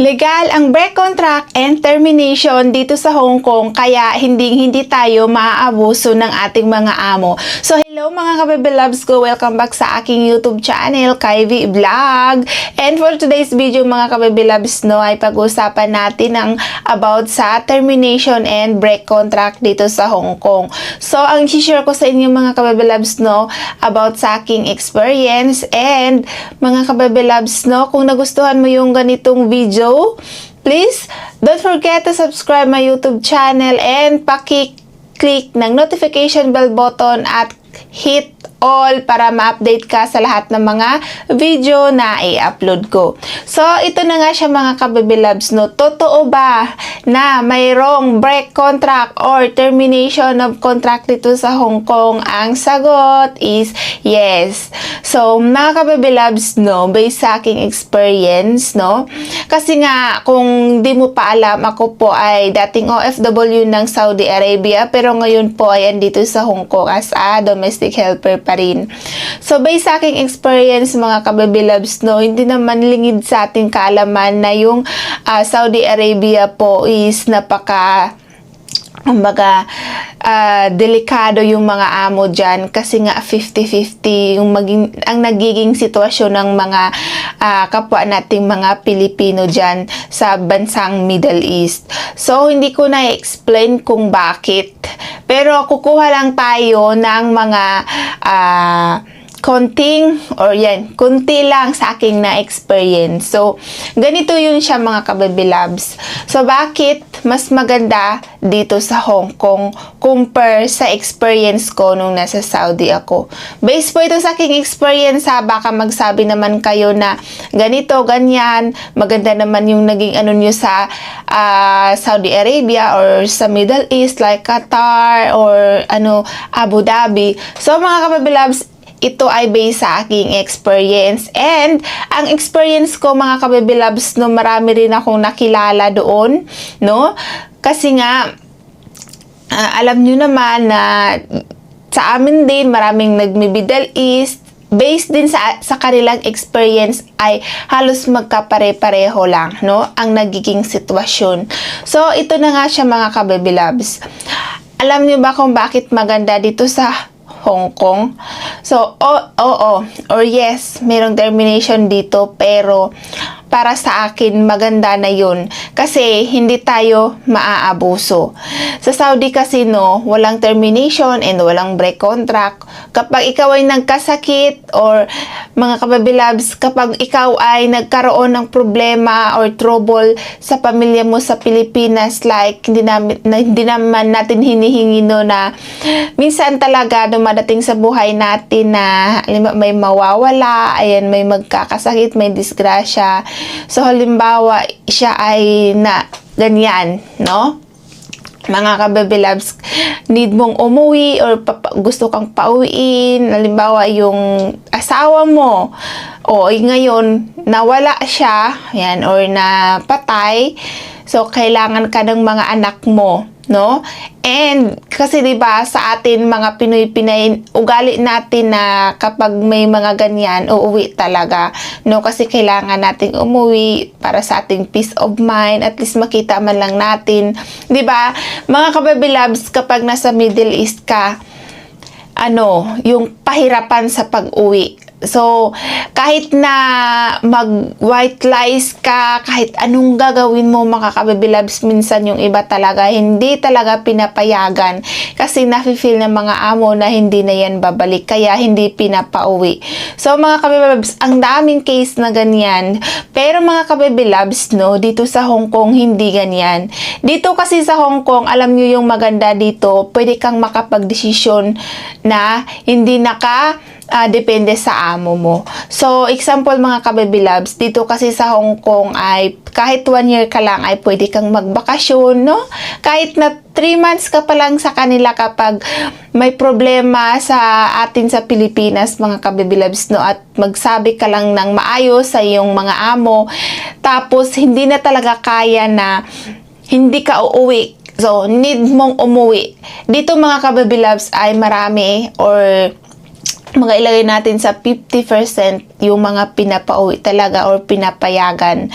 Legal ang break contract and termination dito sa Hong Kong kaya hindi hindi tayo maaabuso ng ating mga amo. So hello mga kabebe loves ko, welcome back sa aking YouTube channel, Kyvie Vlog. And for today's video mga kabebe loves no, ay pag-usapan natin ang about sa termination and break contract dito sa Hong Kong. So ang share ko sa inyo mga kabebe loves no, about sa aking experience and mga kabebe loves no, kung nagustuhan mo yung ganitong video, please don't forget to subscribe my YouTube channel and paki-click ng notification bell button at hit all para ma-update ka sa lahat ng mga video na i-upload ko. So, ito na nga siya mga kababy loves, no? Totoo ba na mayroong break contract or termination of contract dito sa Hong Kong? Ang sagot is yes. So, mga kababy loves, no? Based sa aking experience, no? Kasi nga, kung di mo pa alam, ako po ay dating OFW ng Saudi Arabia, pero ngayon po ay andito sa Hong Kong as a domestic helper pa rin. So, based sa aking experience, mga kababy loves, no, hindi naman lingid sa ating kaalaman na yung ah, Saudi Arabia po is napaka kumbaga ah, delikado yung mga amo dyan kasi nga 50-50 yung maging, ang nagiging sitwasyon ng mga ah, kapwa nating mga Pilipino dyan sa bansang Middle East. So, hindi ko na-explain kung bakit. Pero kukuha lang tayo ng mga ah, konting or yan, kunti lang sa aking na-experience. So, ganito yun siya mga kababy loves. So, bakit mas maganda dito sa Hong Kong compare sa experience ko nung nasa Saudi ako? Based po ito sa aking experience ha, baka magsabi naman kayo na ganito, ganyan, maganda naman yung naging ano nyo sa ah, Saudi Arabia or sa Middle East like Qatar or ano, Abu Dhabi. So, mga kababy loves, ito ay based sa aking experience. And, ang experience ko, mga loves, no, marami rin akong nakilala doon, no? Kasi nga, ah, alam nyo naman na sa amin din, maraming nagmi-Middle East, based din sa sa kanilang experience ay halos magkapare-pareho lang no ang nagiging sitwasyon. So ito na nga siya mga loves. Alam niyo ba kung bakit maganda dito sa Hong Kong. So, oo, oo, or yes, merong termination dito, pero para sa akin, maganda na yun. Kasi, hindi tayo maaabuso. Sa Saudi kasi, no, walang termination and walang break contract. Kapag ikaw ay nagkasakit or mga kababilabs, kapag ikaw ay nagkaroon ng problema or trouble sa pamilya mo sa Pilipinas, like, hindi, na, hindi naman natin hinihingi no na minsan talaga dumadating sa buhay natin na may mawawala, ayan, may magkakasakit, may disgrasya. So, halimbawa, siya ay na ganyan, no? mga kabebe loves, need mong umuwi or papa- gusto kang pauwiin, halimbawa yung asawa mo, o ay ngayon nawala siya, yan, or napatay, so kailangan ka ng mga anak mo, no? And kasi 'di ba sa atin mga Pinoy Pinay ugali natin na kapag may mga ganyan uuwi talaga no kasi kailangan nating umuwi para sa ating peace of mind at least makita man lang natin 'di ba mga kababy loves kapag nasa Middle East ka ano, yung pahirapan sa pag-uwi. So, kahit na mag-white lies ka, kahit anong gagawin mo mga kababilabs, minsan yung iba talaga, hindi talaga pinapayagan. Kasi nafe-feel ng mga amo na hindi na yan babalik, kaya hindi pinapauwi. So, mga kababilabs, ang daming case na ganyan. Pero mga kababilabs, no, dito sa Hong Kong, hindi ganyan. Dito kasi sa Hong Kong, alam nyo yung maganda dito, pwede kang makapag-desisyon na hindi naka ah, depende sa amo mo. So, example mga kababy loves, dito kasi sa Hong Kong ay kahit one year ka lang ay pwede kang magbakasyon, no? Kahit na 3 months ka pa lang sa kanila kapag may problema sa atin sa Pilipinas, mga kababy loves, no? At magsabi ka lang ng maayos sa iyong mga amo. Tapos, hindi na talaga kaya na hindi ka uuwi So, need mong umuwi. Dito mga kababy loves ay marami or mga ilagay natin sa 50% yung mga pinapauwi talaga or pinapayagan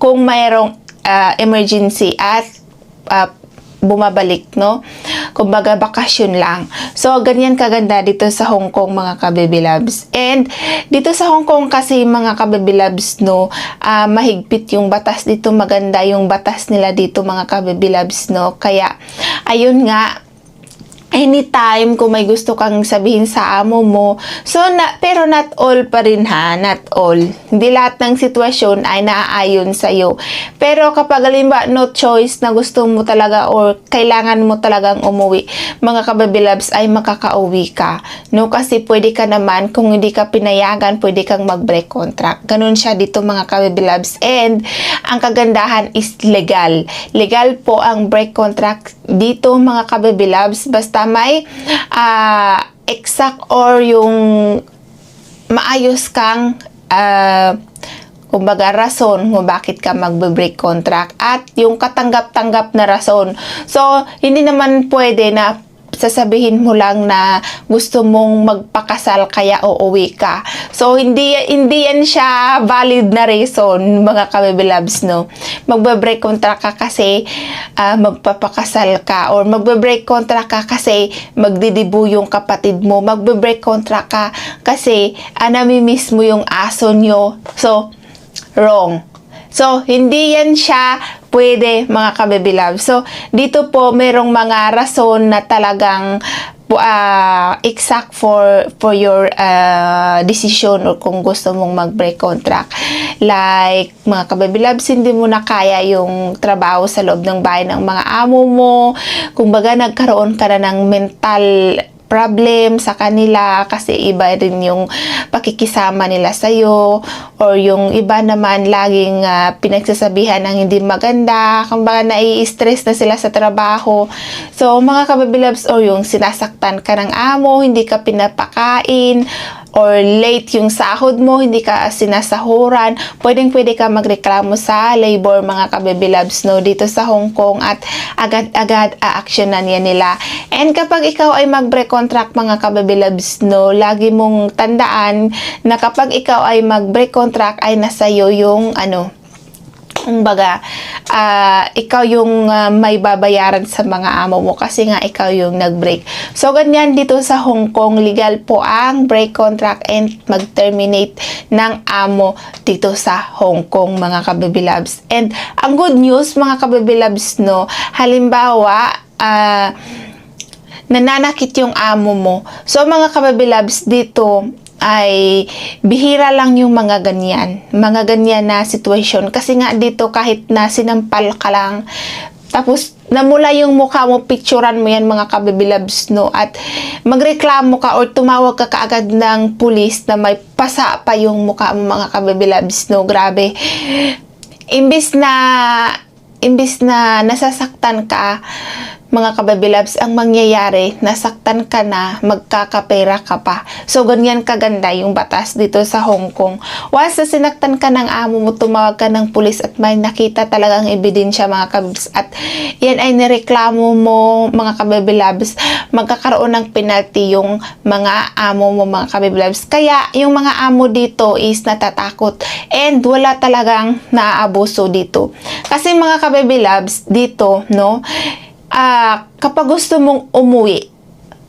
kung mayroong ah, emergency at ah, bumabalik, no? Kumbaga, bakasyon lang. So, ganyan kaganda dito sa Hong Kong, mga kababy loves. And, dito sa Hong Kong kasi, mga kababy loves, no, ah, mahigpit yung batas dito. Maganda yung batas nila dito, mga kababy loves, no? Kaya, ayun nga, anytime kung may gusto kang sabihin sa amo mo. So, na, pero not all pa rin ha, not all. Hindi lahat ng sitwasyon ay naaayon sa'yo. Pero kapag halimbawa no choice na gusto mo talaga or kailangan mo talagang umuwi, mga kababilabs ay makakauwi ka. No? Kasi pwede ka naman, kung hindi ka pinayagan, pwede kang mag-break contract. Ganun siya dito mga kababilabs. And, ang kagandahan is legal. Legal po ang break contract dito mga kababilabs. Basta may ah, exact or yung maayos kang ah, kumbaga rason kung bakit ka magbe-break contract at yung katanggap-tanggap na rason. So, hindi naman pwede na sasabihin mo lang na gusto mong magpakasal kaya uuwi ka. So, hindi, hindi yan siya valid na reason, mga kabibilabs, no? Magbe-break contract ka kasi ah, magpapakasal ka or magbe-break contract ka kasi magdidibu yung kapatid mo. Magbe-break contract ka kasi uh, namimiss mo yung aso nyo. So, wrong. So, hindi yan siya pwede mga kababy love. So, dito po merong mga rason na talagang uh, exact for for your uh, decision or kung gusto mong mag-break contract. Like, mga kababy loves, hindi mo na kaya yung trabaho sa loob ng bahay ng mga amo mo. Kung baga, nagkaroon ka na ng mental problem sa kanila kasi iba rin yung pakikisama nila sa'yo or yung iba naman laging ah, pinagsasabihan ng hindi maganda. Kumbaga nai-stress na sila sa trabaho. So mga kababilabs or yung sinasaktan ka ng amo hindi ka pinapakain or late yung sahod mo, hindi ka sinasahuran, pwedeng pwede ka magreklamo sa labor mga kababilabs no, dito sa Hong Kong at agad-agad aaksyonan yan nila. And kapag ikaw ay mag-break contract mga kababilabs no, lagi mong tandaan na kapag ikaw ay mag-break contract ay nasa iyo yung ano, kumbaga, ah, ikaw yung ah, may babayaran sa mga amo mo kasi nga ikaw yung nag-break. So, ganyan dito sa Hong Kong, legal po ang break contract and mag-terminate ng amo dito sa Hong Kong, mga kababilabs. And, ang good news, mga kababilabs, no, halimbawa, ah, nananakit yung amo mo. So, mga kababilabs, dito, ay bihira lang yung mga ganyan. Mga ganyan na sitwasyon. Kasi nga dito kahit na sinampal ka lang, tapos namula yung mukha mo, picturean mo yan mga kabibilabs, no? At magreklamo ka or tumawag ka kaagad ng pulis na may pasa pa yung mukha mo mga kabibilabs, no? Grabe. Imbis na imbis na nasasaktan ka, mga kababilabs, ang mangyayari, nasaktan ka na, magkakapera ka pa. So, ganyan kaganda yung batas dito sa Hong Kong. Once na sinaktan ka ng amo mo, tumawag ka ng pulis at may nakita talagang ebidensya mga kabibs at yan ay nireklamo mo mga kababilabs, magkakaroon ng penalty yung mga amo mo mga kababilabs. Kaya, yung mga amo dito is natatakot and wala talagang naaabuso dito. Kasi mga kababilabs, dito, no, ah, kapag gusto mong umuwi,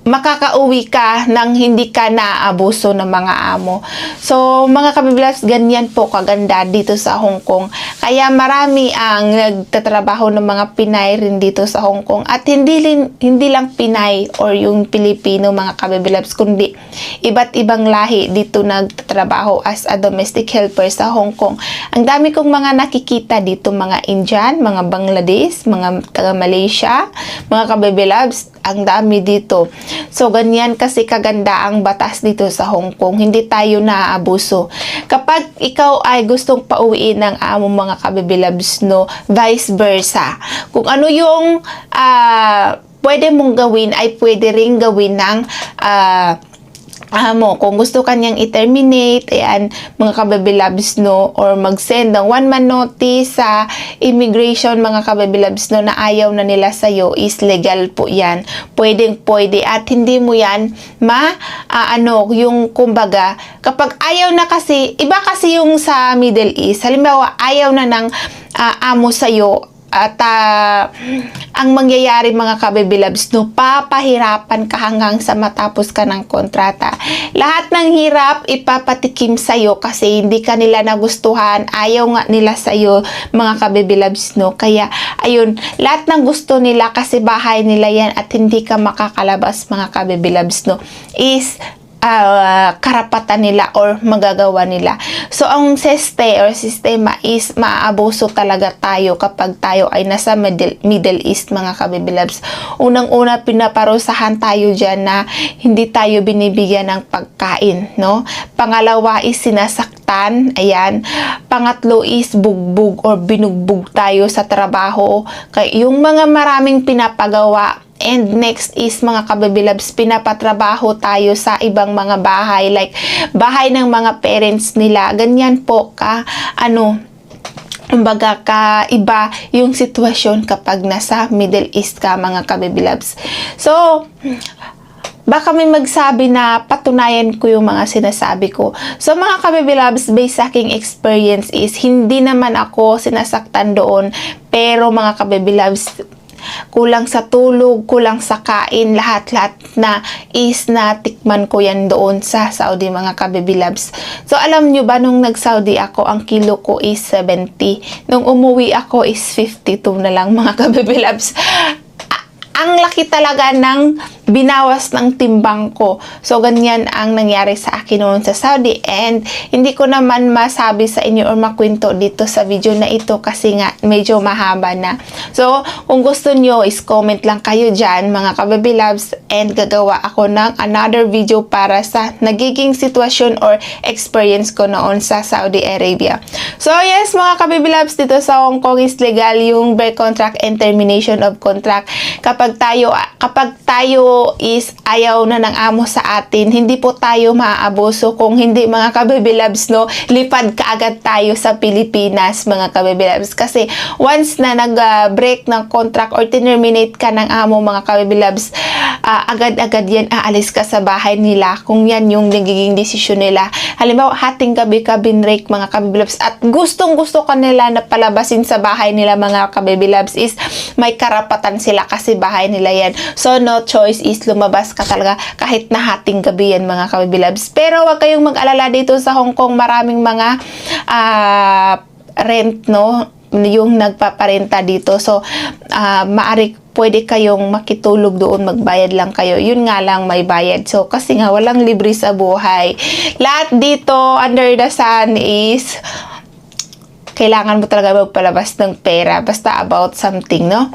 makakauwi ka nang hindi ka naaabuso ng mga amo. So, mga kabibilas, ganyan po kaganda dito sa Hong Kong. Kaya marami ang nagtatrabaho ng mga Pinay rin dito sa Hong Kong. At hindi, hindi lang Pinay or yung Pilipino mga kabibilabs, kundi iba't ibang lahi dito nagtatrabaho as a domestic helper sa Hong Kong. Ang dami kong mga nakikita dito, mga Indian, mga Bangladesh, mga taga Malaysia, mga kabibilabs, ang dami dito. So, ganyan kasi kaganda ang batas dito sa Hong Kong. Hindi tayo naaabuso. Kapag ikaw ay gustong pauwiin ng amo mga kabibilabs, no, vice versa. Kung ano yung ah, pwede mong gawin ay pwede ring gawin ng ah, amo, kung gusto kanyang i-terminate, ayan, mga kababilabs, no, or mag-send ng one-man notice sa immigration, mga kababilabs, no, na ayaw na nila sa'yo, is legal po yan. Pwedeng pwede. At hindi mo yan ma, ah, ano, yung kumbaga, kapag ayaw na kasi, iba kasi yung sa Middle East, halimbawa, ayaw na ng ah, amo sa'yo, at ah, ang mangyayari mga kabibilabs, no, papahirapan ka hanggang sa matapos ka ng kontrata. Lahat ng hirap ipapatikim sa'yo kasi hindi ka nila nagustuhan, ayaw nga nila sa'yo mga kabibilabs, no. Kaya, ayun, lahat ng gusto nila kasi bahay nila yan at hindi ka makakalabas mga kabibilabs, no, is ah, karapatan nila or magagawa nila. So, ang seste or sistema is maaabuso talaga tayo kapag tayo ay nasa Middle, Middle East, mga kabibilabs. Unang-una, pinaparusahan tayo dyan na hindi tayo binibigyan ng pagkain, no? Pangalawa is sinasaktan, ayan. Pangatlo is bugbog or binugbog tayo sa trabaho. Kaya yung mga maraming pinapagawa, And next is mga kababilabs, pinapatrabaho tayo sa ibang mga bahay. Like, bahay ng mga parents nila. Ganyan po ka, ano, kumbaga ka iba yung sitwasyon kapag nasa Middle East ka mga kababilabs. So, baka may magsabi na patunayan ko yung mga sinasabi ko. So mga kabibilabs, based sa aking experience is hindi naman ako sinasaktan doon. Pero mga kabibilabs, kulang sa tulog, kulang sa kain, lahat-lahat na is natikman ko yan doon sa Saudi mga kabibilabs. So alam nyo ba nung nag-Saudi ako, ang kilo ko is 70. Nung umuwi ako is 52 na lang mga kabibilabs. Ang laki talaga ng binawas ng timbang ko. So, ganyan ang nangyari sa akin noon sa Saudi. And, hindi ko naman masabi sa inyo or makwento dito sa video na ito kasi nga medyo mahaba na. So, kung gusto nyo is comment lang kayo dyan, mga kababy loves, and gagawa ako ng another video para sa nagiging sitwasyon or experience ko noon sa Saudi Arabia. So, yes, mga kababy loves, dito sa Hong Kong is legal yung break contract and termination of contract. Kapag tayo, kapag tayo is ayaw na ng amo sa atin, hindi po tayo maaabuso kung hindi mga loves, no, lipad kaagad tayo sa Pilipinas, mga loves. Kasi once na nag-break ng contract or terminate ka ng amo, mga kababy loves, ah, agad-agad yan aalis ka sa bahay nila kung yan yung nagiging desisyon nila. Halimbawa, hating gabi ka binrake, mga kababy loves, at gustong gusto ka nila na palabasin sa bahay nila, mga kababy loves, is may karapatan sila kasi bahay nila yan. So, no choice is lumabas ka talaga kahit na hating gabi yan mga kabibilabs. Pero wag kayong mag-alala dito sa Hong Kong. Maraming mga ah, rent, no? Yung nagpaparenta dito. So, ah, maari pwede kayong makitulog doon, magbayad lang kayo. Yun nga lang may bayad. So, kasi nga walang libre sa buhay. Lahat dito under the sun is kailangan mo talaga magpalabas ng pera basta about something, no?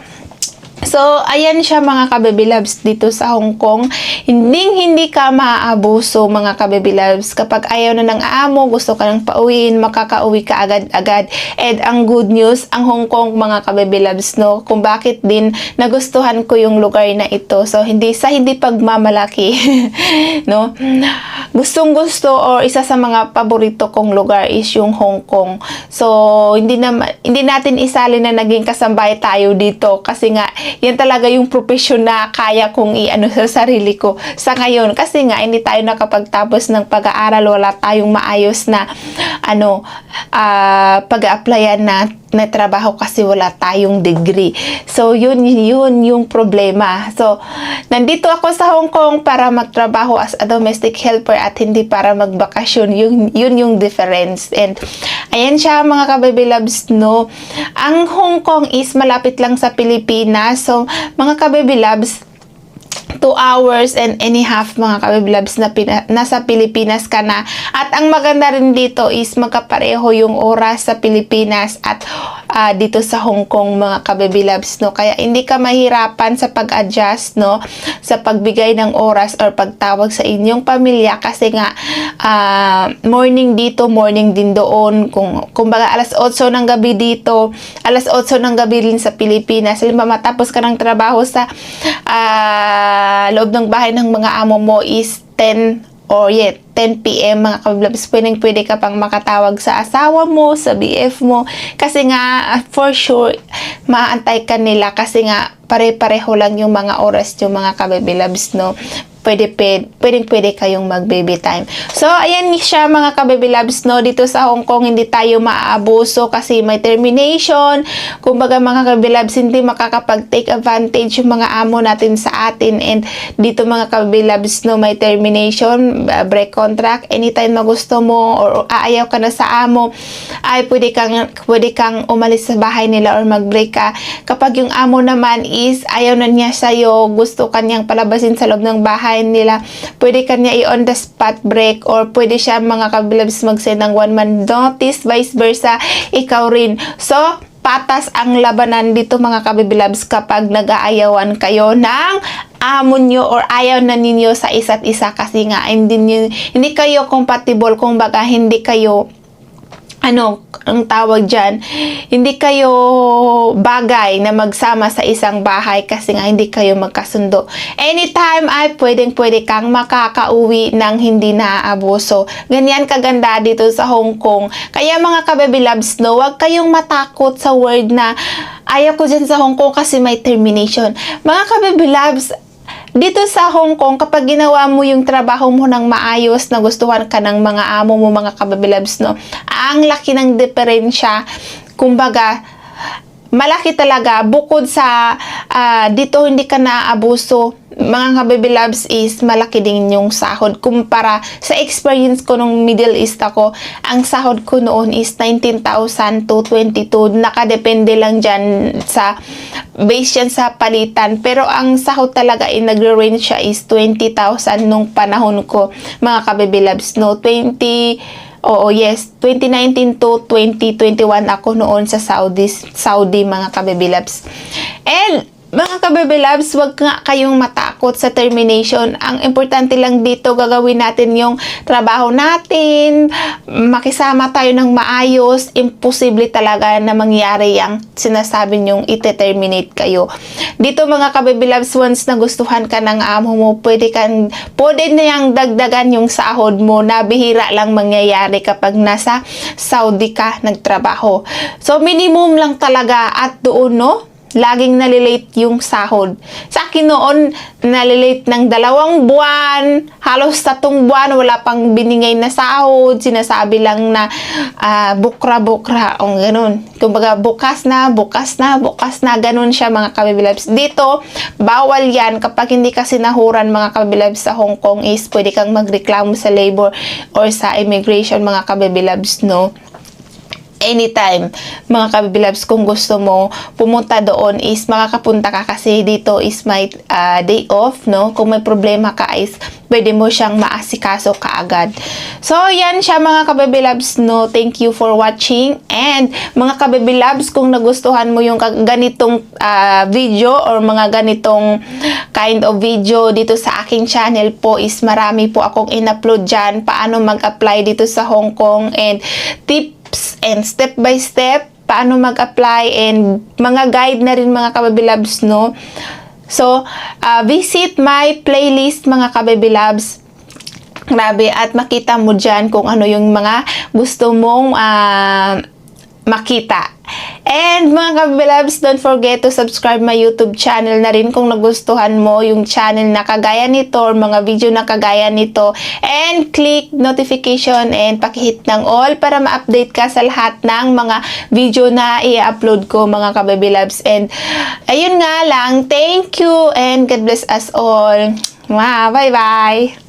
So, ayan siya mga kababy loves dito sa Hong Kong. Hindi hindi ka maaabuso mga kababy loves. Kapag ayaw na ng amo, gusto ka nang pauwiin, makakauwi ka agad-agad. And ang good news, ang Hong Kong mga kababy loves, no? Kung bakit din nagustuhan ko yung lugar na ito. So, hindi sa hindi pagmamalaki, no? Gustong gusto or isa sa mga paborito kong lugar is yung Hong Kong. So, hindi na hindi natin isali na naging kasambay tayo dito kasi nga yan talaga yung profession na kaya kong i-ano sa sarili ko sa ngayon. Kasi nga, hindi tayo nakapagtapos ng pag-aaral, wala tayong maayos na ano, ah, pag-applyan na na trabaho kasi wala tayong degree. So, yun, yun yung problema. So, nandito ako sa Hong Kong para magtrabaho as a domestic helper at hindi para magbakasyon. Yun, yun yung difference. And, ayan siya mga kababy loves, no? Ang Hong Kong is malapit lang sa Pilipinas. So, mga kababy loves, 2 hours and any half mga kabiblabs na pina- nasa Pilipinas ka na. At ang maganda rin dito is magkapareho yung oras sa Pilipinas at ah, dito sa Hong Kong mga kabibilabs no. Kaya hindi ka mahirapan sa pag-adjust no sa pagbigay ng oras or pagtawag sa inyong pamilya kasi nga ah, morning dito, morning din doon. Kung kumbaga alas 8 ng gabi dito, alas 8 ng gabi din sa Pilipinas. Halimbawa matapos ka ng trabaho sa ah, loob ng bahay ng mga amo mo is 10 or yet 10pm mga kabiblabs, pwedeng pwede ka pang makatawag sa asawa mo, sa BF mo. Kasi nga, uh, for sure, maantay ka nila kasi nga, pare-pareho lang yung mga oras yung mga kabibilabs, no? Pwede, pwede, pwedeng pwede kayong mag baby time. So, ayan siya mga kababy loves, no? Dito sa Hong Kong, hindi tayo maaabuso kasi may termination. Kumbaga mga kababy loves, hindi makakapag-take advantage yung mga amo natin sa atin. And dito mga kababy loves, no? May termination, uh, break contract. Anytime na gusto mo or aayaw ka na sa amo, ay pwede kang, pwede kang umalis sa bahay nila or mag-break ka. Kapag yung amo naman is ayaw na niya sa'yo, gusto kanyang palabasin sa loob ng bahay nila, pwede kanya i-on the spot break or pwede siya mga kabilabs mag-send ng one man notice, vice versa, ikaw rin. So, patas ang labanan dito mga kabibilabs kapag nag-aayawan kayo ng amo nyo or ayaw na ninyo sa isa't isa kasi nga hindi, hindi kayo compatible kung baga hindi kayo ano, ang tawag dyan, hindi kayo bagay na magsama sa isang bahay kasi nga hindi kayo magkasundo. Anytime ay pwedeng pwede kang makakauwi ng hindi naaabuso. Ganyan kaganda dito sa Hong Kong. Kaya mga kababy loves, no, huwag kayong matakot sa word na ayaw ko dyan sa Hong Kong kasi may termination. Mga kababy loves, dito sa Hong Kong, kapag ginawa mo yung trabaho mo ng maayos, na gustuhan ka ng mga amo mo, mga kababilabs, no, ang laki ng diferensya. Kumbaga, malaki talaga. Bukod sa ah, dito hindi ka naaabuso mga kababy loves is malaki din yung sahod. Kumpara sa experience ko nung Middle East ako ang sahod ko noon is 19,000 to 22 nakadepende lang dyan sa base yan sa palitan pero ang sahod talaga ay nagre-range siya is 20,000 nung panahon ko mga kababy loves no 20 Oo, yes. 2019 to 2021 ako noon sa Saudi, Saudi mga kababy loves. And mga kababy loves, wag nga kayong matakot sa termination. Ang importante lang dito, gagawin natin yung trabaho natin, makisama tayo ng maayos, imposible talaga na mangyari yung sinasabi nyong ite-terminate kayo. Dito mga kababy loves, once na gustuhan ka ng amo mo, pwede kang, pwede na yung dagdagan yung sahod mo na bihira lang mangyayari kapag nasa Saudi ka nagtrabaho. So minimum lang talaga at doon no, laging nalilate yung sahod. Sa akin noon, nalilate ng dalawang buwan, halos tatong buwan, wala pang binigay na sahod, sinasabi lang na ah, bukra-bukra, o ganun. Kumbaga, bukas na, bukas na, bukas na, ganun siya mga kabibilabs. Dito, bawal yan kapag hindi ka sinahuran mga kabibilabs sa Hong Kong is pwede kang magreklamo sa labor or sa immigration mga kabibilabs, no? Anytime mga kabibilabs kung gusto mo pumunta doon is makakapunta ka kasi dito is my uh, day off no? Kung may problema ka is pwede mo siyang maasikaso kaagad. So yan siya mga kabibilabs no? Thank you for watching. And mga kabibilabs kung nagustuhan mo yung ganitong uh, video or mga ganitong kind of video dito sa aking channel po is marami po akong in-upload dyan paano mag-apply dito sa Hong Kong. And tip tips and step by step paano mag-apply and mga guide na rin mga kababilabs no? So uh, visit my playlist mga kababilabs grabe at makita mo dyan kung ano yung mga gusto mong uh, makita And mga kabilabs, don't forget to subscribe my YouTube channel na rin kung nagustuhan mo yung channel na kagaya nito or mga video na kagaya nito. And click notification and pakihit ng all para ma-update ka sa lahat ng mga video na i-upload ko mga kababilabs. And ayun nga lang, thank you and God bless us all. Mwah, bye-bye!